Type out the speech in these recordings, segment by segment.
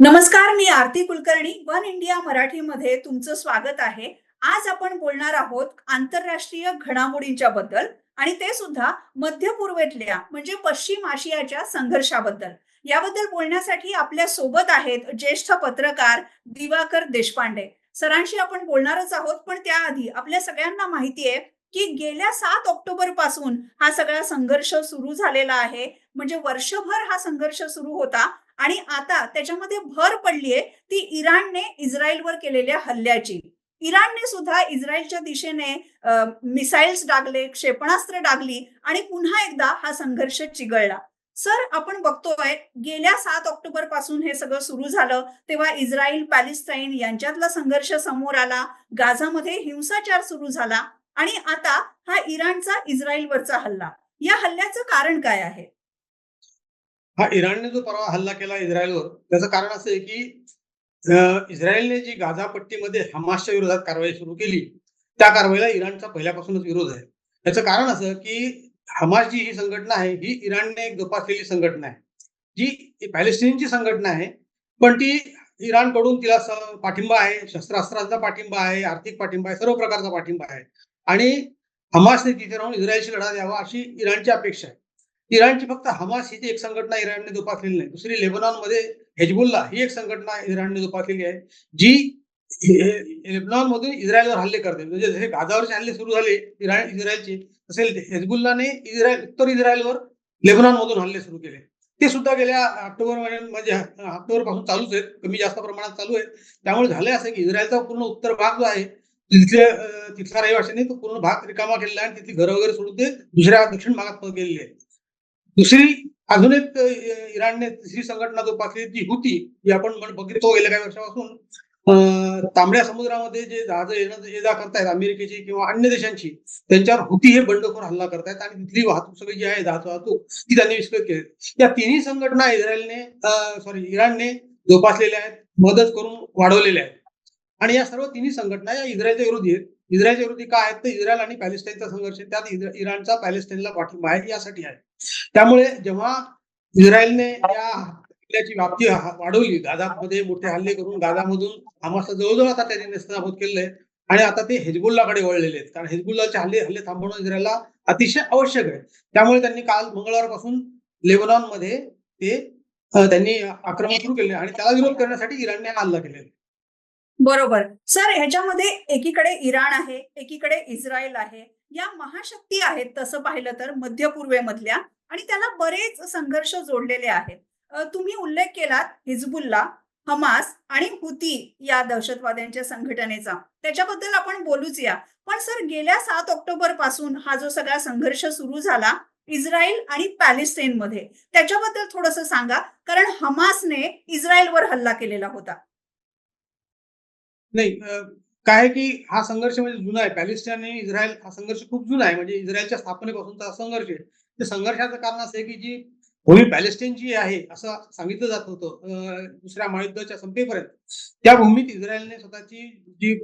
नमस्कार मी Aarti Kulkarni one India मराठीमध्ये तुमचं स्वागत आहे. आज आपण बोलणार आहोत आंतरराष्ट्रीय घडामोडींच्या बद्दल आणि ते सुद्धा मध्य पूर्वेतल्या म्हणजे पश्चिम आशियाच्या संघर्षाबद्दल. याबद्दल बोलण्यासाठी आपल्यासोबत आहेत ज्येष्ठ पत्रकार दिवाकर देशपांडे. सरांशी आपण बोलणारच आहोत पण त्याआधी आपल्या सगळ्यांना माहिती आहे की गेल्या सात ऑक्टोबरपासून हा सगळा संघर्ष सुरू झालेला आहे. म्हणजे वर्षभर हा संघर्ष सुरू होता आणि आता त्याच्यामध्ये भर पडलीये ती इराणने इस्रायलवर केलेल्या हल्ल्याची. इराणने सुद्धा इस्रायलच्या दिशेने मिसाईल्स डागले क्षेपणास्त्र डागली आणि पुन्हा एकदा हा संघर्ष चिघळला. सर आपण बघतोय गेल्या सात ऑक्टोबरपासून हे सगळं सुरू झालं तेव्हा इस्रायल पॅलेस्टाईन यांच्यातला संघर्ष समोर आला गाझामध्ये हिंसाचार सुरू झाला आणि आता हा इराणचा इस्रायलवरचा हल्ला. या हल्ल्याचं कारण काय आहे? हा इराणने जो परवा हल्ला केला इस्रायलवर त्याचं कारण असं आहे की इस्रायलने जी गाझा पट्टीमध्ये हमासच्या विरोधात कारवाई सुरू केली त्या कारवाईला इराणचा पहिल्यापासूनच विरोध आहे. त्याचं कारण असं की हमास जी ही संघटना आहे ही इराणने एक जोपासलेली संघटना आहे. जी पॅलेस्टिनची संघटना आहे पण ती इराणकडून तिला पाठिंबा आहे शस्त्रास्त्रांचा पाठिंबा आहे आर्थिक पाठिंबा आहे सर्व प्रकारचा पाठिंबा आहे. आणि हमासने तिथे राहून इस्रायलशी लढा द्यावा अशी इराणची अपेक्षा आहे. इराणची फक्त हमास ही एक संघटना इराणने जोपासलेली नाही दुसरी लेबनॉनमध्ये हेजबुल्ला ही एक संघटना इराणने जोपासलेली आहे जी लेबनॉन मधून इस्रायलवर हल्ले करते. म्हणजे जसे गाजावरचे हल्ले सुरू झाले इराण इस्रायलचे तसे हेजबुल्लाने इस्रायल उत्तर इस्रायलवर लेबनॉन मधून हल्ले सुरू केले. ते सुद्धा गेल्या ऑक्टोबर महिन्यात म्हणजे ऑक्टोबरपासून चालूच आहेत कमी जास्त प्रमाणात चालू आहेत. त्यामुळे झाले असं की इस्रायलचा पूर्ण उत्तर भाग जो आहे तिथल्या तिथल्या रहिवाशांनी तो पूर्ण भाग रिकामा केलेला आहे आणि तिथली घरं वगैरे सोडून ते दुसऱ्या दक्षिण भागात गेलेले आहेत. दुसरी अजून एक इराणने तिसरी संघटना जोपासली जी होती जी आपण म्हण- गेल्या काही वर्षापासून. तांबड्या समुद्रामध्ये जे जहाज येणं ये जा करतायत अमेरिकेची किंवा अन्य देशांची त्यांच्यावर हुती हे बंडखोर हल्ला करतायत आणि तिथली वाहतूक सगळी जी आहे जहाज वाहतूक ती त्यांनी विस्कळीत केली. या तिन्ही संघटना इस्रायलने सॉरी इराणने जोपासलेल्या आहेत मदत करून वाढवलेल्या आहेत. आणि या सर्व तिन्ही संघटना या इस्रायलच्या विरोधी आहेत. इस्रायलच्या विरोधी काय आहेत? तर इस्रायल आणि पॅलेस्टाईनचा संघर्ष त्यात इराणचा पॅलेस्टाईनला पाठिंबा आहे यासाठी आहे. त्यामुळे जेव्हा इस्रायलने या हल्ल्याची व्याप्ती वाढवली गाझामध्ये मोठे हल्ले करून गाझामधून हमासला जवळजवळ आता त्यांनी नेस्तनाबूत केले आणि आता ते हिजबुल्लाकडे वळलेले आहेत. कारण हिजबुल्लाचे हल्ले हल्ले थांबवणं इस्रायलला अतिशय आवश्यक आहे. त्यामुळे त्यांनी काल मंगळवारपासून लेबनॉनमध्ये ते त्यांनी आक्रमण सुरू केले आणि त्याला विरोध करण्यासाठी इराणने हल्ला केलेला बरोबर. सर ह्याच्यामध्ये एकीकडे इराण आहे एकीकडे इस्रायल आहे. या महाशक्ती आहेत तसं पाहिलं तर मध्य पूर्वेमधल्या आणि त्याला बरेच संघर्ष जोडलेले आहेत. तुम्ही उल्लेख केलात हिजबुल्ला हमास आणि हुती या दहशतवाद्यांच्या संघटनेचा. त्याच्याबद्दल आपण बोलूच या पण सर गेल्या सात ऑक्टोबरपासून हा जो सगळा संघर्ष सुरू झाला इस्रायल आणि पॅलेस्टाईन मध्ये त्याच्याबद्दल थोडस सांगा. कारण हमासने इस्रायलवर हल्ला केलेला होता. नाही काय आहे की हा संघर्ष म्हणजे जुना आहे. पॅलेस्टाईन आणि इस्रायल हा संघर्ष खूप जुना आहे. म्हणजे इस्रायलच्या स्थापनेपासूनचा हा संघर्ष आहे. ते संघर्षाचं कारण असं आहे की जी भूमी पॅलेस्टाईनची आहे असं सांगितलं जात होतं दुसऱ्या महायुद्धाच्या संपेपर्यंत. त्या भूमीत इस्रायलने स्वतःची जी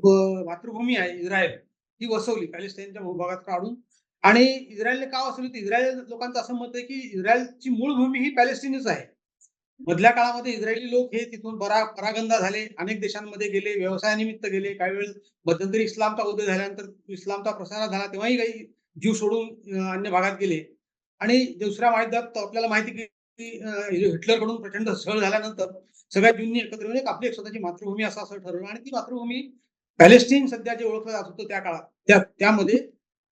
मातृभूमी आहे इस्रायल ती वसवली पॅलेस्टाईनच्या भूभागात काढून. आणि इस्रायलने का वसवली? तर इस्रायल लोकांचं असं मत आहे की इस्रायलची मूळ भूमी ही पॅलेस्टीनच आहे. मधल्या काळामध्ये इस्रायली लोक हे तिथून बरा परागंदा झाले. अनेक देशांमध्ये गेले व्यवसायानिमित्त गेले. काही वेळ मध्यंतरी इस्लामचा उदय झाल्यानंतर इस्लामचा प्रसार झाला तेव्हाही काही जीव सोडून अन्य भागात गेले. आणि दुसऱ्या महायुद्धात आपल्याला माहिती की हिटलरकडून प्रचंड सहळ झाल्यानंतर सगळ्या जूननी एकत्र येऊन एक आपली एक स्वतःची मातृभूमी असं असं ठरवलं. आणि ती मातृभूमी पॅलेस्टीन सध्या जे ओळखलं जात होतं त्या काळात त्या त्यामध्ये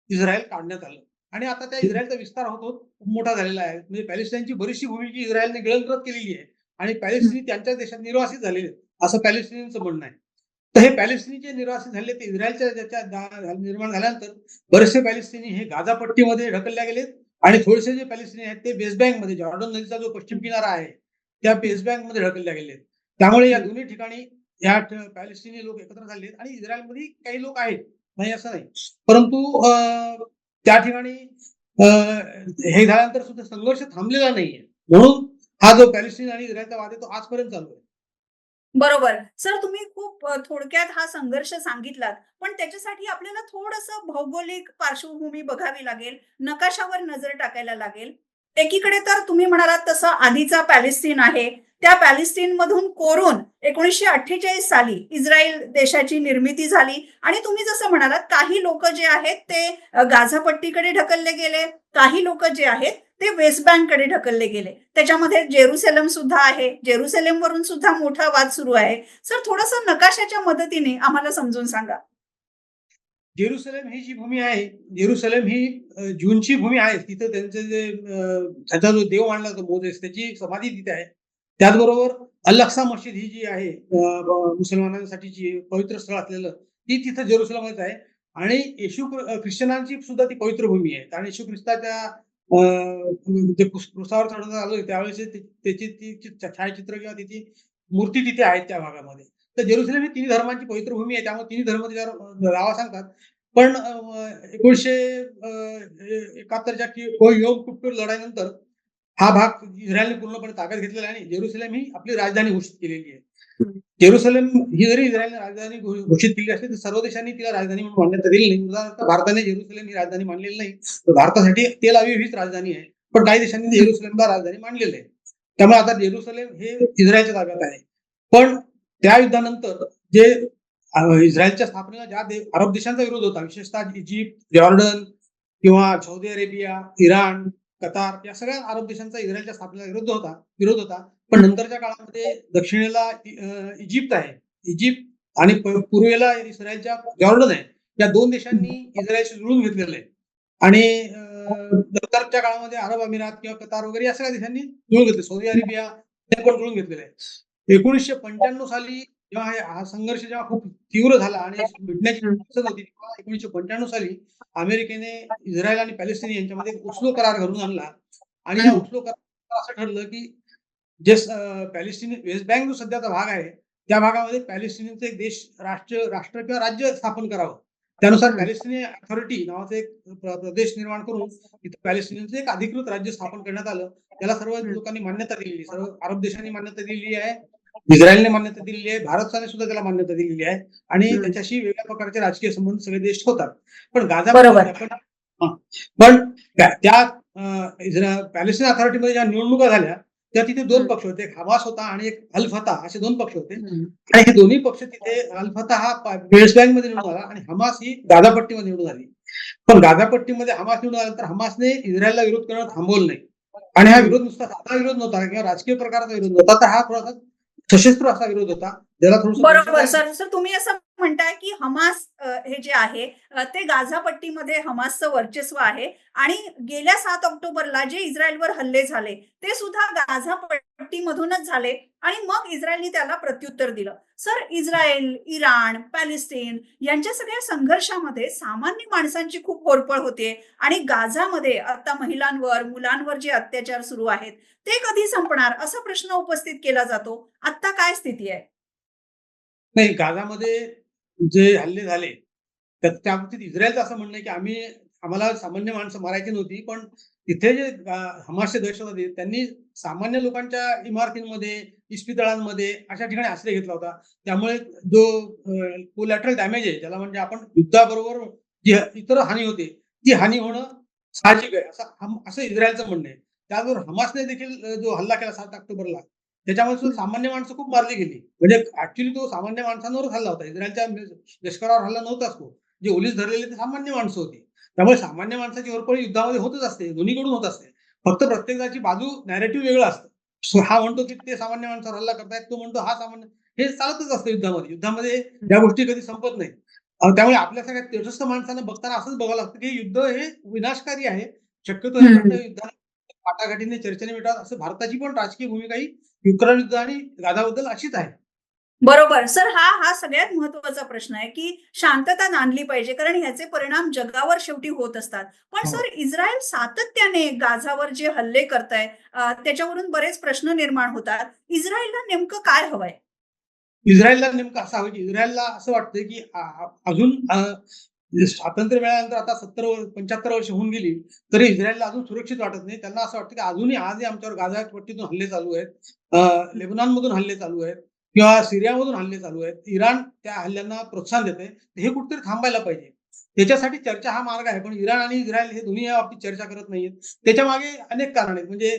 इस्रायल काढण्यात आलं. आणि आता त्या इस्रायलचा विस्तार होतो खूप मोठा झालेला आहे. म्हणजे पॅलेस्टाईनची बरीचशी भूमी जी इस्रायलने गिळंकृत केलेली आहे आणि पॅलेस्टिनी त्यांच्या देशात निर्वासित झालेले असं पॅलेस्टिनीचं म्हणणं आहे. तर हे पॅलेस्टिनीचे निर्वासित झाले ते इस्रायलच्या ज्याच्या निर्माण झाल्यानंतर बरेचसे पॅलेस्टिनी हे गाझा पट्टीमध्ये ढकलल्या गेलेत आणि थोडेसे जे पॅलेस्टिनी आहेत ते बेस बँकमध्ये जॉर्डन नदीचा जो पश्चिम किनारा आहे त्या बेस बँकमध्ये ढकलल्या गेलेत. त्यामुळे या दोन्ही ठिकाणी या पॅलेस्टिनी लोक एकत्र झाले आहेत आणि इस्रायलमध्ये काही लोक आहेत. नाही असं नाही. परंतु त्या ठिकाणी हे झाल्यानंतर सुद्धा संघर्ष थांबलेला नाहीये. म्हणून हा जो पॅलेस्टिन आणि इस्रायलचा वाद आहे तो आजपर्यंत चालू आहे. बरोबर. सर तुम्ही खूप थोडक्यात हा संघर्ष सांगितलात. पण त्याच्यासाठी आपल्याला थोडस भौगोलिक पार्श्वभूमी बघावी लागेल नकाशावर नजर टाकायला लागेल. एकीकडे तर तुम्ही म्हणालात तसं आधीचा पॅलेस्टीन आहे त्या पॅलेस्तीन मधून कोरून एकोणीसशे अठ्ठेचाळीस साली इस्रायल देशाची निर्मिती झाली. आणि तुम्ही जसं म्हणालात काही लोक जे आहेत ते गाझापट्टीकडे ढकलले गेले. काही लोक जे आहेत ते वेस्ट बँककडे ढकलले गेले. त्याच्यामध्ये जेरुसेलम सुद्धा आहे. जेरुसेलम वरून सुद्धा मोठा वाद सुरू आहे. सर थोडस नकाशाच्या मदतीने आम्हाला समजून सांगा. जेरुसलेम ही जी भूमी आहे जेरुसलेम ही जूनची भूमी आहे. तिथं त्यांचं जे त्याचा जो देव आणला तो मोजेस त्याची समाधी तिथे आहे. त्याचबरोबर अलक्सा मशीद मस्जिद ही जी आहे मुसलमानांसाठी जी मुसलमानांसाठीची पवित्र स्थळ असलेलं ती तिथं जेरुसलमच आहे. आणि येशू ख्रिश्चनांची सुद्धा ती पवित्र भूमी आहे. कारण येशू ख्रिस्ताच्या अ, जे क्रुस- चढवण्यात आलं त्यावेळेस त्याची ती छायाचित्र किंवा त्याची मूर्ती तिथे आहेत त्या भागामध्ये. तर जेरुसलेम ही तिन्ही धर्मांची पवित्र भूमी आहे त्यामुळे तिन्ही धर्म त्याच्यावर रावा सांगतात. पण एकोणीसशे एकाहत्तरच्या योग को योम किप्पूर लढाईनंतर हा भाग इस्रायलने पूर्णपणे ताब्यात घेतलेला आहे आणि जेरुसलेम ही आपली राजधानी घोषित केलेली आहे. जेरुसलेम ही जरी इस्रायलने राजधानी घोषित केली असली तर सर्व देशांनी तिला राजधानी म्हणून मानण्यात दिली नाही. उदाहरणार्थ भारताने जेरुसलेम ही राजधानी मानलेली नाही. तर भारतासाठी तेल अवीव हीच राजधानी आहे. पण काही देशांनी जेरुसलेमला राजधानी मानलेली आहे. त्यामुळे आता जेरुसलेम हे इस्रायलच्या ताब्यात आहे. पण त्या युद्धानंतर जे इस्रायलच्या स्थापनेला ज्या दे- अरब देशांचा विरोध होता विशेषतः इजिप्त जॉर्डन किंवा सौदी अरेबिया इराण कतार या सगळ्या अरब देशांचा इस्रायलच्या स्थापनेला विरोध होता विरोध होता. पण नंतरच्या काळामध्ये दक्षिणेला इजिप्त आहे. इजिप्त आणि पूर्वेला इस्रायलच्या जॉर्डन आहे. या दोन देशांनी इस्रायलशी जुळून घेतलेलं आहे. आणि नंतरच्या काळामध्ये अरब अमिरात किंवा कतार वगैरे या सगळ्या देशांनी जुळून घेतले. सौदी अरेबिया ते पण जुळून घेतलेले आहे. एकोणीसशे पंच्याण्णव साली जेव्हा हे- हा संघर्ष जेव्हा खूप तीव्र झाला आणि मिटण्याची होती तेव्हा एकोणीसशे पंच्याण्णव साली अमेरिकेने इस्रायल आणि पॅलेस्टिनी यांच्यामध्ये एक ओस्लो करार घडून आणला आणि या. ओस्लो करार असं ठरलं की जे पॅलेस्टिनी वेस्ट बँक जो सध्याचा भाग आहे त्या भागामध्ये पॅलेस्टिनीचं एक देश राष्ट्र राष्ट्र किंवा राज्य स्थापन करावं त्यानुसार. पॅलेस्टिनी अथॉरिटी नावाचं एक प्र- प्रदेश निर्माण करून तिथं पॅलेस्टिनीचं एक अधिकृत राज्य स्थापन करण्यात आलं त्याला सर्व. लोकांनी मान्यता दिलेली सर्व अरब देशांनी मान्यता दिलेली आहे इस्रायलने मान्यता दिलेली आहे भारताने सुद्धा त्याला मान्यता दिलेली आहे आणि. त्याच्याशी वेगळ्या प्रकारचे राजकीय संबंध सगळे देश होतात पण गाझा. पण त्या पॅलेस्टिन अथॉरिटीमध्ये ज्या निवडणुका झाल्या त्या तिथे दोन. पक्ष होते एक हमास होता आणि एक अल फता असे दोन पक्ष होते. आणि हे दोन्ही पक्ष तिथे अल फता हा वेस्ट बँकमध्ये निवडून आला आणि हमास ही गाझापट्टीमध्ये निवडून आली पण गाझापट्टीमध्ये हमास निवडून आल्यानंतर हमासने इस्रायलला विरोध करणं थांबवलं नाही आणि हा विरोध नुसता साधा विरोध नव्हता किंवा राजकीय प्रकारचा विरोध नव्हता तर हा थोडासा सशस्त्र असा विरोध होता. ज्याला थोडस बरोबर. सर सर तुम्ही असं म्हणताय की हमास हे जे आहे ते गाझापट्टीमध्ये हमासचं वर्चस्व आहे. आणि गेल्या सात ऑक्टोबरला जे इस्रायलवर हल्ले झाले ते सुद्धा गाझापट्टीमधूनच झाले. आणि मग इस्रायलने त्याला प्रत्युत्तर दिलं. सर इस्रायल इराण पॅलेस्टीन यांच्या सगळ्या संघर्षामध्ये सामान्य माणसांची खूप होरपळ होते. आणि गाझामध्ये आता महिलांवर मुलांवर जे अत्याचार सुरू आहेत ते कधी संपणार? असा प्रश्न उपस्थित केला जातो. आता काय स्थिती आहे? नाही गाझामध्ये जे हल्ले झाले. त्या त्या बाबतीत इस्रायलचं असं म्हणणं आहे की आम्ही आम्हाला सामान्य माणसं मारायची नव्हती पण तिथे जे हमासचे दहशतवादी त्यांनी सामान्य लोकांच्या इमारतींमध्ये इस्पितळांमध्ये अशा ठिकाणी आश्रय घेतला होता. त्यामुळे जो कोलॅटरल डॅमेज आहे ज्याला म्हणजे आपण युद्धाबरोबर जी इतर हानी होते ती हानी होणं साहजिक आहे असं असं इस्रायलचं म्हणणं आहे. त्याचबरोबर हमासने देखील जो हल्ला केला सात ऑक्टोबरला त्याच्यामध्ये सुद्धा सामान्य माणसं खूप मारली गेली. म्हणजे ऍक्च्युली तो सामान्य माणसांवरच हल्ला होता. इस्रायलच्या लष्करावर हल्ला नव्हताच तो. जे ओलीस धरलेले ते सामान्य माणसं होती. त्यामुळे सामान्य माणसाची होरपळी युद्धामध्ये होतच असते. दोन्हीकडून होत असते. फक्त प्रत्येकाची बाजू नॅरेटिव्ह वेगळं असतं. हा म्हणतो की ते सामान्य माणसावर हल्ला करतायत. तो म्हणतो हा सामान्य हे चालतच असतं युद्धामध्ये. युद्धामध्ये या गोष्टी कधी संपत नाही त्यामुळे आपल्या सगळ्या तेजस्थ माणसांना बघताना असंच बघावं लागतं की युद्ध हे विनाशकारी आहे. शक्यतो हे युद्धाने पाटाघाटीने चर्चेने मिळतात. असं भारताची पण राजकीय भूमिका ही युक्रेन युद्ध आणि गाझाबद्दल अशीच आहे. बरोबर. सर हा हा सगळ्यात महत्त्वाचा प्रश्न आहे की शांतता नांदली पाहिजे कारण ह्याचे परिणाम जगावर शेवटी होत असतात. पण हो. सर इस्रायल सातत्याने गाझावर जे हल्ले करताय अ, त्याच्यावरून बरेच प्रश्न निर्माण होतात. इस्रायलला नेमकं काय हवंय? इस्रायलला नेमकं असं हवं की इस्रायलला असं वाटतं की अजून स्वातंत्र्य मिळाल्यानंतर आता सत्तर पंच्याहत्तर वर्ष होऊन गेली तरी इस्रायलला अजून सुरक्षित वाटत नाही. त्यांना असं वाटतं की अजूनही आजही आमच्यावर गाझा पट्टीतून हल्ले चालू आहेत. लेबनॉनमधून हल्ले चालू आहेत किंवा सिरियामधून हल्ले चालू आहेत. इराण त्या हल्ल्यांना प्रोत्साहन देते हे कुठेतरी थांबायला पाहिजे. त्याच्यासाठी चर्चा हा मार्ग आहे. पण इराण आणि इस्रायल हे दोन्ही या बाबतीत चर्चा करत नाहीयेत. त्याच्यामागे अनेक कारण आहेत. म्हणजे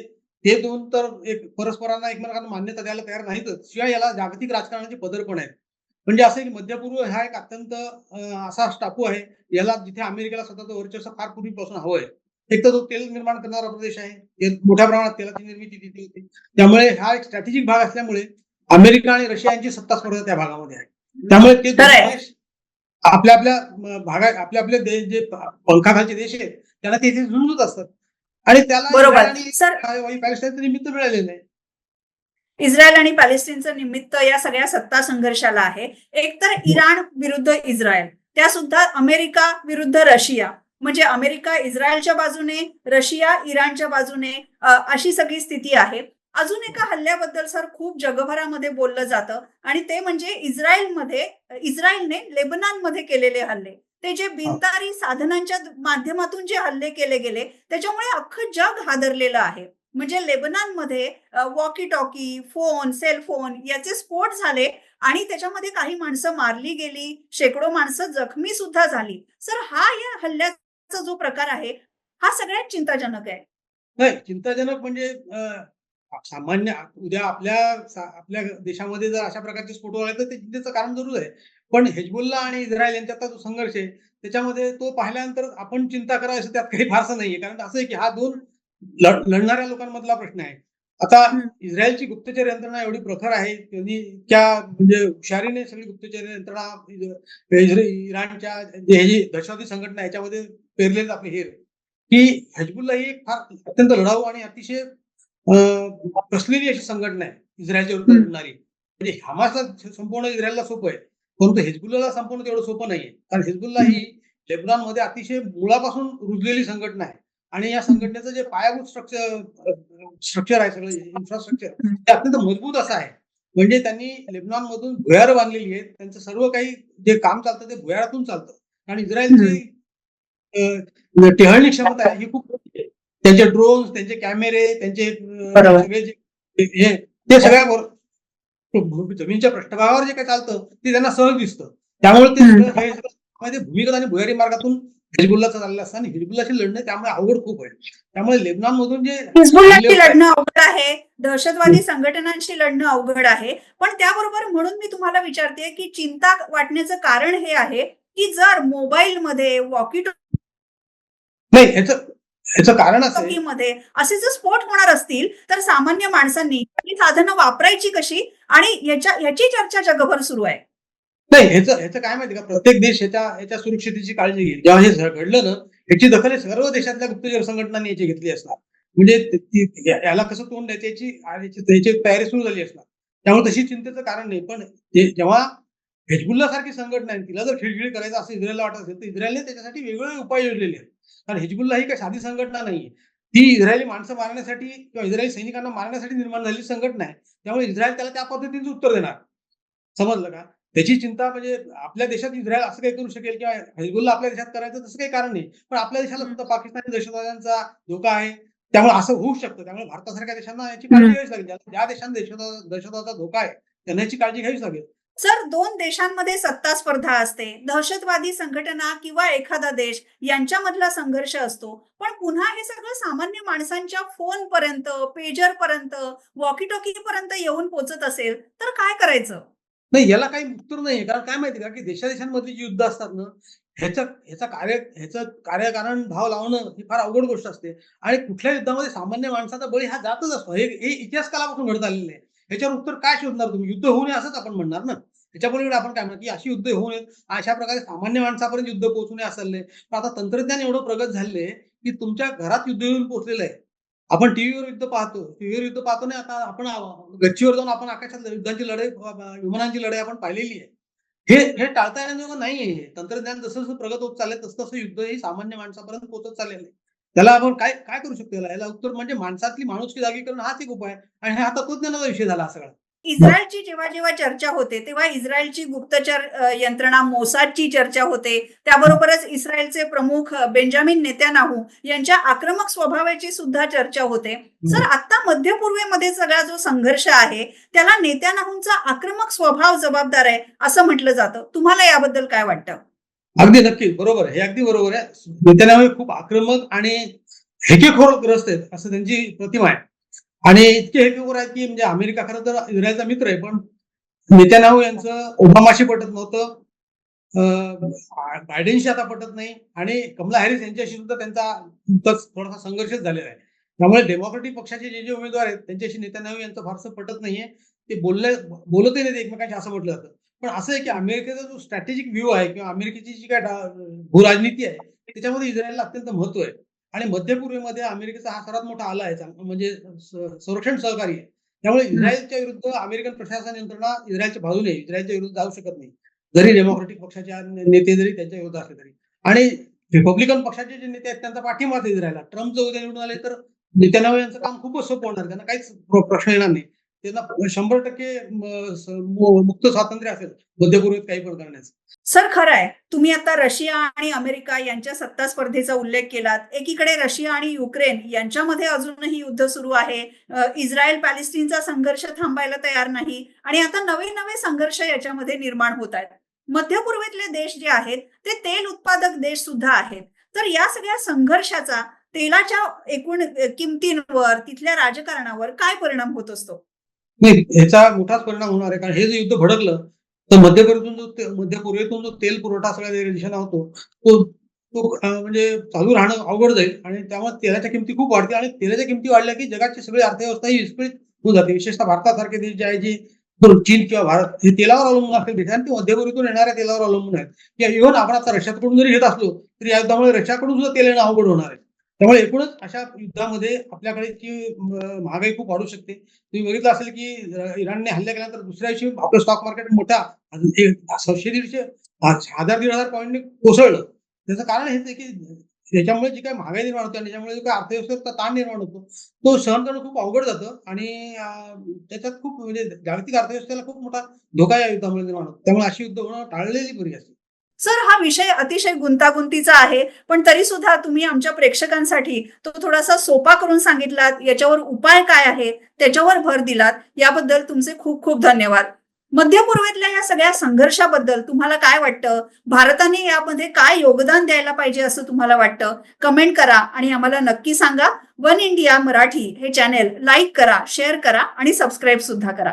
हे दोन तर एक परस्परांना एकमेकांना मान्यता द्यायला तयार नाहीतच. शिवाय याला जागतिक राजकारणाचे पदर पण आहेत. म्हणजे असं की मध्य पूर्व हा एक अत्यंत असा टापू आहे. याला जिथे अमेरिकेला स्वतःचं वर्चस्व फार पूर्वीपासून हवं आहे. एक तर तो तेल निर्माण करणारा प्रदेश आहे. मोठ्या प्रमाणात तेलाची निर्मिती तिथे होते. त्यामुळे हा एक स्ट्रॅटेजिक भाग असल्यामुळे अमेरिका आणि रशिया यांची सत्ता स्पर्धा त्या भागामध्ये आहे. त्यामुळे ते. देश आपल्या आपल्या भागा आपल्या आपले देश जे पंखाखालचे देश आहेत त्यांना ते झुंजत असतात. आणि त्याला निमित्त मिळालेलं आहे इस्रायल आणि पॅलेस्टीनचं निमित्त या सगळ्या सत्ता संघर्षाला आहे. एकतर इराण विरुद्ध इस्रायल त्या सुद्धा अमेरिका विरुद्ध रशिया. म्हणजे अमेरिका इस्रायलच्या बाजूने रशिया इराणच्या बाजूने अशी सगळी स्थिती आहे. अजून एका हल्ल्याबद्दल सर खूप जगभरामध्ये बोललं जातं आणि ते म्हणजे इस्रायलमध्ये इस्रायलने लेबनानमध्ये केलेले हल्ले. ते जे बिनतारी साधनांच्या माध्यमातून जे हल्ले केले गेले त्याच्यामुळे अख्खं जग हादरलेलं आहे. म्हणजे लेबनानमध्ये walkie talkie phone cell phone याचे स्फोट झाले आणि त्याच्यामध्ये काही माणसं मारली गेली शेकडो माणसं जखमी सुद्धा झाली. सर हा या हल्ल्याचा जो प्रकार आहे हा सगळ्यात चिंताजनक आहे. नाही चिंताजनक म्हणजे सामान्य उद्या आपल्या आपल्या देशामध्ये जर अशा प्रकारचे स्फोट आले तर ते चिंतेचं कारण जरूर आहे. पण हेजबुल्ला आणि इस्रायल यांच्यातला जो संघर्ष आहे त्याच्यामध्ये तो पाहिल्यानंतर आपण चिंता करायचं त्यात काही फारसं नाहीये. कारण असं आहे की हा दोन लढणाऱ्या लोकांमधला प्रश्न आहे. आता. इस्रायलची गुप्तचर यंत्रणा एवढी प्रखर आहे त्यांनी त्या म्हणजे हुशारीने सगळी गुप्तचर यंत्रणा इराणच्या जे हे दहशतवादी संघटना याच्यामध्ये पेरलेलं आपले हेर की हेजबुल्ला ही एक फार अत्यंत लढाऊ आणि अतिशय कसलेली अशी संघटना आहे इस्रायलच्या विरुद्ध. लढणारी. म्हणजे हमासला संपूर्ण इस्रायलला सोपं आहे परंतु हेजबुल्लाला संपूर्ण तेवढं सोपं नाहीये. कारण हेजबुल्ला ही. लेबनॉनमध्ये अतिशय मुळापासून रुजलेली संघटना आहे. आणि या संघटनेचं जे पायाभूत स्ट्रक्चर स्ट्रक्चर आहे सगळं इन्फ्रास्ट्रक्चर. ते अत्यंत मजबूत असं आहे. म्हणजे त्यांनी लेबनॉन मधून भुयारं बांधलेली आहेत. त्यांचं सर्व काही जे काम चालतं ते भुयारातून चालतं. आणि इस्रायलची टेहळणी क्षमता आहे ही खूप त्यांचे ड्रोन्स त्यांचे कॅमेरे त्यांचे. सगळे जे हे ते सगळ्या जमिनीच्या पृष्ठभागावर जे काही चालतं ते त्यांना सहज दिसतं. त्यामुळे ते भूमिगत आणि भुयारी मार्गातून हिजबुल्लाचं चाललं असतं आणि हिजबुल्लाशी लढणं त्यामुळे अवघड खूप आहे. त्यामुळे लेबनॉन मधून जे हिजबुल्लाशी लढणं अवघड आहे. दहशतवादी संघटनांशी लढणं अवघड आहे. पण त्याबरोबर म्हणून मी तुम्हाला विचारते की चिंता वाटण्याचं कारण हे आहे की जर मोबाईलमध्ये वॉकी नाही ह्याचं ह्याचं कारण असं टॉकीमध्ये असे जर स्फोट होणार असतील तर सामान्य माणसांनी साधनं वापरायची कशी? आणि याच्या याची चर्चा जगभर सुरू आहे. नाही. ह्याचं ह्याचं काय माहिती का? प्रत्येक देश ह्याच्या ह्याच्या सुरक्षितेची काळजी घेईल. जेव्हा हे घडलं ना ह्याची दखल सर्व देशातल्या गुप्तचर संघटनांनी याची घेतली असणार. म्हणजे ती- याला कसं तोंड द्यायचं याची आणि त्याची तयारी सुरू झाली असणार. त्यामुळे तशी चिंतेचं कारण नाही. पण जेव्हा हेजबुल्ला सारखी संघटना आहे तिला जर खिळखिळी करायचं असं इस्रायलला वाटत असेल तर इस्रायलने त्याच्यासाठी वेगवेगळे उपाय योजलेले आहेत. कारण हेजबुल्ला ही काही साधी संघटना नाहीये. ती इस्रायली माणसं मारण्यासाठी किंवा इस्रायली सैनिकांना मारण्यासाठी निर्माण झालेली संघटना आहे. त्यामुळे इस्रायल त्याला त्या पद्धतीचं उत्तर देणार. समजलं का? त्याची चिंता म्हणजे आपल्या देशात इस्रायल असं काही करू शकेल किंवा हिजबुल्ला आपल्या देशात करायचं तसं काही कारण नाही. पण आपल्या देशाला सुद्धा पाकिस्तानी दहशतवाद्यांचा धोका आहे. त्यामुळे असं होऊ शकतं. त्यामुळे भारतासारख्या देशांना याची काळजी. घ्यावीच लागेल. ज्या- देशांना दहशतवाद दहशतवादाचा धोका आहे त्यांना याची काळजी घ्यावीच लागेल. सर दोन देशांमध्ये सत्ता स्पर्धा असते. दहशतवादी संघटना किंवा एखादा देश यांच्यामधला संघर्ष असतो. पण पुन्हा हे सगळं सामान्य माणसांच्या फोन पर्यंत पेजर पर्यंत वॉकी टॉकी पर्यंत येऊन पोचत असेल तर काय करायचं? नाही याला काही उत्तर नाही कारण काय माहिती का की देशादेशांमधली जी युद्ध असतात ना ह्याचं ह्याचा कार्य ह्याचं कार्यकारण भाव लावणं ही फार अवघड गोष्ट असते. आणि कुठल्या युद्धामध्ये सामान्य माणसाचा बळी हा जातच असतो. हे इतिहास कालापासून घडत आलेलं आहे. ह्याच्यावर उत्तर काय शोधणार तुम्ही? युद्ध होऊ नये असंच आपण म्हणणार ना. त्याच्यापूर्वी आपण काय म्हणतो की अशी युद्ध होऊ नये अशा प्रकारे सामान्य माणसापर्यंत युद्ध पोहोचू नये असं नाही पण आता तंत्रज्ञान एवढं प्रगत झालेलं आहे की तुमच्या घरात युद्ध येऊन पोहोचलेलं आहे. आपण टीव्हीवर युद्ध पाहतो. टीव्हीवर युद्ध पाहतो नाही आता आपण गच्चीवर जाऊन आपण आकाशात युद्धांची लढाई विमानांची लढाई आपण पाहिलेली आहे. हे हे टाळता येण्याजोगं नाहीये हे. तंत्रज्ञान जसं जसं प्रगत होत चाललंय तसं तसं युद्ध हे सामान्य माणसापर्यंत पोहोचत चाललेलं आहे. त्याला आपण काय काय करू शकतो याला? याला उत्तर म्हणजे माणसातली माणुसकी जागी करणं हाच एक उपाय आहे. आणि हा तत्वज्ञानाचा विषय झाला हा सगळा. इस्रायलची जेव्हा जेव्हा चर्चा होते तेव्हा इस्रायलची गुप्तचर यंत्रणा मोसादची चर्चा होते. त्याबरोबरच इस्रायलचे प्रमुख बेंजामिन नेत्यानाहू यांच्या आक्रमक स्वभावाची सुद्धा चर्चा होते. सर आता मध्य पूर्वेमध्ये सगळा जो संघर्ष आहे त्याला नेत्यानाहूंचा आक्रमक स्वभाव जबाबदार आहे असं म्हटलं जातं. तुम्हाला याबद्दल काय वाटतं? अगदी नक्की. बरोबर. हे अगदी बरोबर आहे. नेत्यानाहू खूप आक्रमक आणि हेकेखोरग्रस्त आहेत असं त्यांची प्रतिमा आहे. आणि इतके हेकेखोर आहेत की म्हणजे अमेरिका खरं तर इस्रायलचा मित्र आहे पण नेत्यानाहू यांचं ओबामाशी पटत नव्हतं. बायडेनशी आता पटत नाही आणि कमला हॅरिस यांच्याशी सुद्धा त्यांचा नुकताच थोडासा संघर्षच झालेला आहे. त्यामुळे डेमोक्रेटिक पक्षाचे जे जे उमेदवार आहेत त्यांच्याशी नेत्यानाहू यांचं फारसं पटत नाहीये. ते बोलले बोलतही नाहीत एकमेकांशी असं म्हटलं जातं. पण असं आहे की अमेरिकेचा जो स्ट्रॅटेजिक व्ह्यू आहे किंवा अमेरिकेची जी काय भूराजनीती आहे त्याच्यामध्ये इस्रायलला अत्यंत महत्त्व आहे. आणि मध्य पूर्वेमध्ये अमेरिकेचा हा सर्वात मोठा आला आहे म्हणजे संरक्षण सहकारी आहे. त्यामुळे इस्रायलच्या विरुद्ध अमेरिकन प्रशासन यंत्रणा इस्रायलच्या बाजूने. इस्रायलच्या विरुद्ध जाऊ शकत नाही. जरी डेमोक्रेटिक पक्षाच्या नेते जरी त्यांच्या विरुद्ध असले तरी. आणि रिपब्लिकन पक्षाचे जे नेते आहेत त्यांचा पाठिंबा आहे इस्रायलला. ट्रम्प जर उद्या निवडून आले तर नेत्यानाहू यांचं काम खूपच सोपं होणार त्यांना काहीच प्र- प्रश्न येणार नाही. त्यांना शंभर टक्के मुक्त स्वातंत्र्य असेल मध्यपूर्वेत काही पण करण्याचं. सर खरं आहे तुम्ही आता रशिया आणि अमेरिका यांच्या सत्ता स्पर्धेचा उल्लेख केलात. एकीकडे रशिया आणि युक्रेन यांच्यामध्ये अजूनही युद्ध सुरू आहे. इस्रायल पॅलेस्टीनचा संघर्ष थांबायला तयार नाही आणि आता नवे नवे संघर्ष याच्यामध्ये निर्माण होत आहेत. मध्य पूर्वेतले देश जे आहेत ते तेल उत्पादक देश सुद्धा आहेत. तर या सगळ्या संघर्षाचा तेलाच्या एकूण किमतींवर तिथल्या राजकारणावर काय परिणाम होत असतो? नाही ह्याचा मोठाच परिणाम होणार आहे. कारण हे जर युद्ध भडकलं तर मध्यपूर्वेतून जो मध्य पूर्वेतून जो तेल पुरवठा सगळ्या दिशेला होतो तो तो म्हणजे चालू राहणं अवघड जाईल. आणि त्यामुळे तेलाच्या किमती खूप वाढतील. आणि तेलाच्या किमती वाढल्या की जगाची सगळी अर्थव्यवस्था ही विस्कळीत होऊन जाते. विशेषतः भारतासारखे देश जे आहे जी चीन किंवा भारत हे तेलावर अवलंबून असले देश आणि ते मध्यपूर्वीतून येणाऱ्या तेलावर अवलंबून आहेत. इव्हन आपण आता रशियाकडून जरी घेत असलो तरी या युद्धामुळे रशियाकडून सुद्धा तेल येणं अवघड होणार आहे. त्यामुळे एकूणच अशा युद्धामध्ये आपल्याकडे की महागाई खूप वाढू शकते. तुम्ही बघितलं असेल की इराणने हल्ला केल्यानंतर दुसऱ्या दिवशी आपलं स्टॉक मार्केट मोठा एक सहाशे दीडशे हजार दीड हजार पॉईंटने कोसळलं. त्याचं कारण हेच आहे की त्याच्यामुळे जी काही महागाई निर्माण होते आणि त्याच्यामुळे जो काही अर्थव्यवस्थेवर ताण निर्माण होतो तो सहन करणं खूप अवघड जातं आणि त्याच्यात खूप म्हणजे जागतिक अर्थव्यवस्थेला खूप मोठा धोका या युद्धामुळे निर्माण होतो. त्यामुळे अशी युद्ध होणं टाळलेली बरी असते. सर हा विषय अतिशय गुंतागुंतीचा आहे पण तरी सुद्धा तुम्ही आमच्या प्रेक्षकांसाठी तो थोडासा सोपा करून सांगितलात याच्यावर उपाय काय आहे त्याच्यावर भर दिलात याबद्दल तुमचे खूप खूप धन्यवाद. मध्य पूर्वेतल्या या सगळ्या संघर्षाबद्दल तुम्हाला काय वाटतं? भारताने यामध्ये काय योगदान द्यायला पाहिजे असं तुम्हाला वाटतं? कमेंट करा आणि आम्हाला नक्की सांगा. वन इंडिया मराठी हे चॅनेल लाईक करा शेअर करा आणि सबस्क्राईब सुद्धा करा.